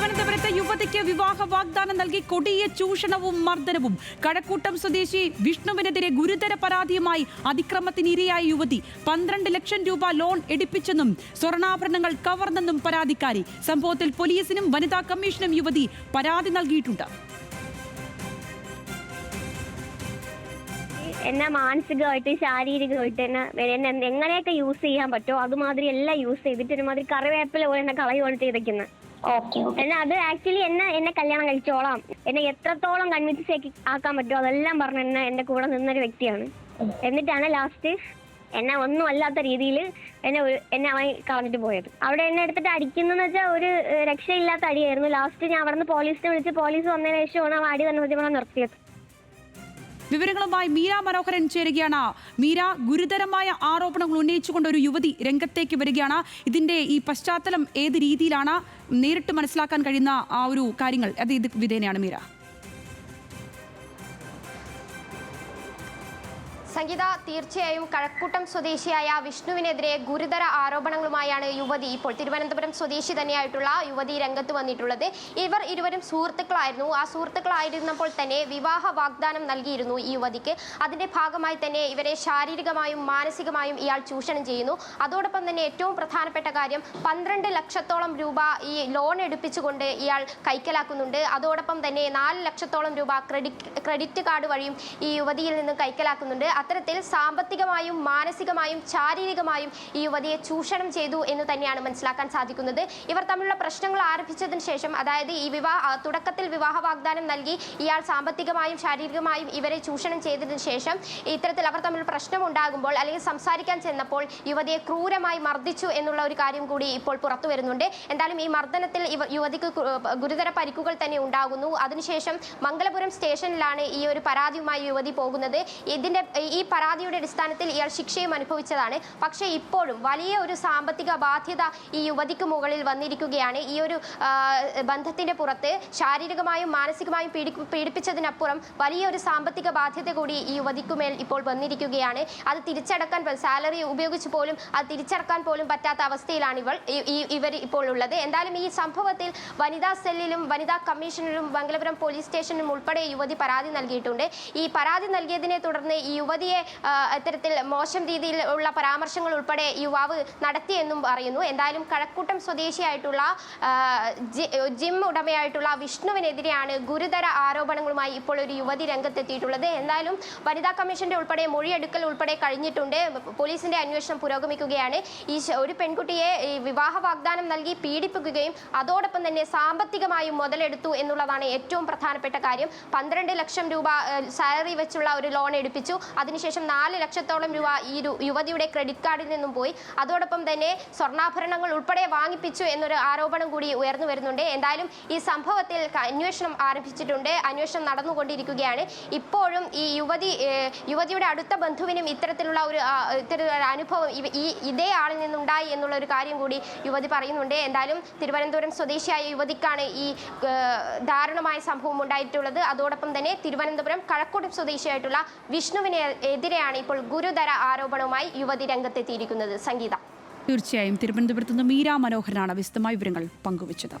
തിരുവനന്തപുരത്തെ യുവതിക്ക് വിവാഹ വാഗ്ദാനം നൽകി കൊടിയ ചൂഷണവും മർദ്ദനവും. കഴക്കൂട്ടം സ്വദേശി വിഷ്ണുവിനെതിരെ ഗുരുതര പരാതിയുമായി അതിക്രമത്തിനിരയായ യുവതി പന്ത്രണ്ട് ലക്ഷം രൂപ ലോൺ എടുപ്പിച്ചെന്നും സ്വർണാഭരണങ്ങൾ കവർന്നെന്നും പരാതിക്കാരി. സംഭവത്തിൽ പോലീസിനും വനിതാ കമ്മീഷനും യുവതി പരാതി നൽകിയിട്ടുണ്ട്. എന്നെ മാനസികമായിട്ട് ശാരീരികമായിട്ട് എന്നെ എന്നെ എങ്ങനെയൊക്കെ യൂസ് ചെയ്യാൻ പറ്റുമോ അതുമാതിരി എല്ലാം യൂസ് ചെയ്തിട്ട് ഒരുമാതിരി കറിവേപ്പില പോലെ എന്നെ കളയുവാണ് ചെയ്തേക്കുന്നത് എന്നെ അത് ആക്ച്വലി എന്നെ എന്നെ കല്യാണം കഴിച്ചോളാം. എന്നെ എത്രത്തോളം കൺവിൻസ് ആക്കാൻ പറ്റുമോ അതെല്ലാം പറഞ്ഞ് എന്നെ എന്റെ കൂടെ നിന്നൊരു വ്യക്തിയാണ്. എന്നിട്ടാണ് ലാസ്റ്റ് എന്നെ ഒന്നും അല്ലാത്ത രീതിയിൽ എന്നെ എന്നെ അവൻ കളഞ്ഞിട്ട് പോയത്. അവിടെ എന്നെ എടുത്തിട്ട് അടിക്കുന്നെന്ന് വെച്ചാൽ ഒരു രക്ഷയില്ലാത്ത അടിയായിരുന്നു. ലാസ്റ്റ് ഞാൻ അവിടെ നിന്ന് പോലീസിനെ വിളിച്ച് പോലീസ് വന്നതിന് ശേഷമാണ് അവൻ അടി തന്നെ നിർത്തിയത്. വിവരങ്ങളുമായി മീര മനോഹരൻ ചേരുകയാണ്. മീര ഗുരുതരമായ ആരോപണങ്ങൾ ഉന്നയിച്ചുകൊണ്ട് ഒരു യുവതി രംഗത്തേക്ക് വരികയാണ്. ഇതിന്റെ ഈ പശ്ചാത്തലം ഏത് രീതിയിലാണ്? നേരിട്ട് മനസ്സിലാക്കാൻ കഴിയുന്ന ആ ഒരു കാര്യങ്ങൾ. അത് ഇത് വിധേനയാണ് മീര. സംഗീത തീർച്ചയായും കഴക്കൂട്ടം സ്വദേശിയായ വിഷ്ണുവിനെതിരെ ഗുരുതര ആരോപണങ്ങളുമായാണ് യുവതി ഇപ്പോൾ തിരുവനന്തപുരം സ്വദേശി തന്നെയായിട്ടുള്ള യുവതി രംഗത്ത് വന്നിട്ടുള്ളത്. ഇവർ ഇരുവരും സുഹൃത്തുക്കളായിരുന്നു. ആ സുഹൃത്തുക്കളായിരുന്നപ്പോൾ തന്നെ വിവാഹ വാഗ്ദാനം നൽകിയിരുന്നു ഈ യുവതിക്ക്. അതിന്റെ ഭാഗമായി തന്നെ ഇവരെ ശാരീരികമായും മാനസികമായും ഇയാൾ ചൂഷണം ചെയ്യുന്നു. അതോടൊപ്പം തന്നെ ഏറ്റവും പ്രധാനപ്പെട്ട കാര്യം പന്ത്രണ്ട് ലക്ഷത്തോളം രൂപ ഈ ലോൺ എടുപ്പിച്ചുകൊണ്ട് ഇയാൾ കൈക്കലാക്കുന്നുണ്ട്. അതോടൊപ്പം തന്നെ നാല് ലക്ഷത്തോളം രൂപ ക്രെഡിറ്റ് ക്രെഡിറ്റ് കാർഡ് വഴിയും ഈ യുവതിയിൽ നിന്ന് കൈക്കലാക്കുന്നുണ്ട്. അത്തരത്തിൽ സാമ്പത്തികമായും മാനസികമായും ശാരീരികമായും ഈ യുവതിയെ ചൂഷണം ചെയ്തു എന്ന് തന്നെയാണ് മനസ്സിലാക്കാൻ സാധിക്കുന്നത്. ഇവർ തമ്മിലുള്ള പ്രശ്നങ്ങൾ ആരംഭിച്ചതിന് ശേഷം അതായത് ഈ വിവാഹ തുടക്കത്തിൽ വിവാഹ വാഗ്ദാനം നൽകി ഇയാൾ സാമ്പത്തികമായും ശാരീരികമായും ഇവരെ ചൂഷണം ചെയ്തതിനു ശേഷം ഇത്തരത്തിൽ അവർ തമ്മിൽ പ്രശ്നം ഉണ്ടാകുമ്പോൾ അല്ലെങ്കിൽ സംസാരിക്കാൻ ചെന്നപ്പോൾ യുവതിയെ ക്രൂരമായി മർദ്ദിച്ചു എന്നുള്ള ഒരു കാര്യം കൂടി ഇപ്പോൾ പുറത്തു വരുന്നുണ്ട്. എന്തായാലും ഈ മർദ്ദനത്തിൽ യുവതിക്ക് ഗുരുതര പരിക്കുകൾ തന്നെ ഉണ്ടാകുന്നു. അതിനുശേഷം മംഗലപുരം സ്റ്റേഷനിലാണ് ഈ ഒരു പരാതിയുമായി യുവതി പോകുന്നത്. ഇതിന്റെ ഈ പരാതിയുടെ അടിസ്ഥാനത്തിൽ ഇയാൾ ശിക്ഷയും അനുഭവിച്ചതാണ്. പക്ഷേ ഇപ്പോഴും വലിയ ഒരു സാമ്പത്തിക ബാധ്യത ഈ യുവതിക്ക് മുകളിൽ വന്നിരിക്കുകയാണ്. ഈ ഒരു ബന്ധത്തിന്റെ പുറത്ത് ശാരീരികമായും മാനസികമായും പീഡി പീഡിപ്പിച്ചതിനപ്പുറം വലിയൊരു സാമ്പത്തിക ബാധ്യത കൂടി ഈ യുവതിക്കുമേൽ ഇപ്പോൾ വന്നിരിക്കുകയാണ്. അത് തിരിച്ചടക്കാൻ സാലറി ഉപയോഗിച്ച് പോലും അത് തിരിച്ചടക്കാൻ പോലും പറ്റാത്ത അവസ്ഥയിലാണ് ഇവൾ ഇവർ ഇപ്പോൾ ഉള്ളത്. എന്തായാലും ഈ സംഭവത്തിൽ വനിതാ സെല്ലിലും വനിതാ കമ്മീഷനിലും മംഗലപുരം പോലീസ് സ്റ്റേഷനിലും ഉൾപ്പെടെ യുവതി പരാതി നൽകിയിട്ടുണ്ട്. ഈ പരാതി നൽകിയതിനെ തുടർന്ന് ഈ യുവതിയെ ഇത്തരത്തിൽ മോശം രീതിയിൽ ഉള്ള പരാമർശങ്ങൾ ഉൾപ്പെടെ യുവാവ് നടത്തിയെന്നും പറയുന്നു. എന്തായാലും കഴക്കൂട്ടം സ്വദേശിയായിട്ടുള്ള ജിം ഉടമയായിട്ടുള്ള വിഷ്ണുവിനെതിരെയാണ് ഗുരുതര ആരോപണങ്ങളുമായി ഇപ്പോൾ ഒരു യുവതി രംഗത്തെത്തിയിട്ടുള്ളത്. എന്തായാലും വനിതാ കമ്മീഷന്റെ ഉൾപ്പെടെ മൊഴിയെടുക്കൽ ഉൾപ്പെടെ കഴിഞ്ഞിട്ടുണ്ട്. പോലീസിന്റെ അന്വേഷണം പുരോഗമിക്കുകയാണ്. ഈ ഒരു പെൺകുട്ടിയെ വിവാഹ വാഗ്ദാനം നൽകി പീഡിപ്പിക്കുകയും അതോടൊപ്പം തന്നെ സാമ്പത്തികമായും മുതലെടുത്തു എന്നുള്ളതാണ് ഏറ്റവും പ്രധാനപ്പെട്ട കാര്യം. പന്ത്രണ്ട് ലക്ഷം രൂപ സാലറി വെച്ചുള്ള ഒരു ലോൺ എടുപ്പിച്ചു. അതിനുശേഷം നാല് ലക്ഷത്തോളം രൂപ ഈ യുവതിയുടെ ക്രെഡിറ്റ് കാർഡിൽ നിന്നും പോയി. അതോടൊപ്പം തന്നെ സ്വർണാഭരണങ്ങൾ ഉൾപ്പെടെ വാങ്ങിപ്പിച്ചു എന്നൊരു ആരോപണം കൂടി ഉയർന്നു വരുന്നുണ്ട്. എന്തായാലും ഈ സംഭവത്തിൽ അന്വേഷണം ആരംഭിച്ചിട്ടുണ്ട്. അന്വേഷണം നടന്നുകൊണ്ടിരിക്കുകയാണ്. ഇപ്പോഴും ഈ യുവതി യുവതിയുടെ അടുത്ത ബന്ധുവിനും ഇത്തരത്തിലുള്ള ഒരു ഇത്തരത്തിലുള്ള അനുഭവം ഈ ഇതേ ആളിൽ നിന്നുണ്ടായി എന്നുള്ള ഒരു കാര്യം കൂടി യുവതി പറയുന്നുണ്ട്. എന്തായാലും തിരുവനന്തപുരം സ്വദേശിയായ യുവതിക്കാണ് ഈ ദാരുണമായ സംഭവം ഉണ്ടായിട്ടുള്ളത്. അതോടൊപ്പം തന്നെ തിരുവനന്തപുരം കഴക്കൂട്ടം സ്വദേശിയായിട്ടുള്ള വിഷ്ണുവിനെ എതിരെയാണ് ഇപ്പോൾ ഗുരുതര ആരോപണവുമായി യുവതി രംഗത്തെത്തിയിരിക്കുന്നത് സംഗീത. തീർച്ചയായും തിരുവനന്തപുരത്ത് നിന്ന് മീര മനോഹരനാണ് വിശദമായ വിവരങ്ങൾ പങ്കുവച്ചത്.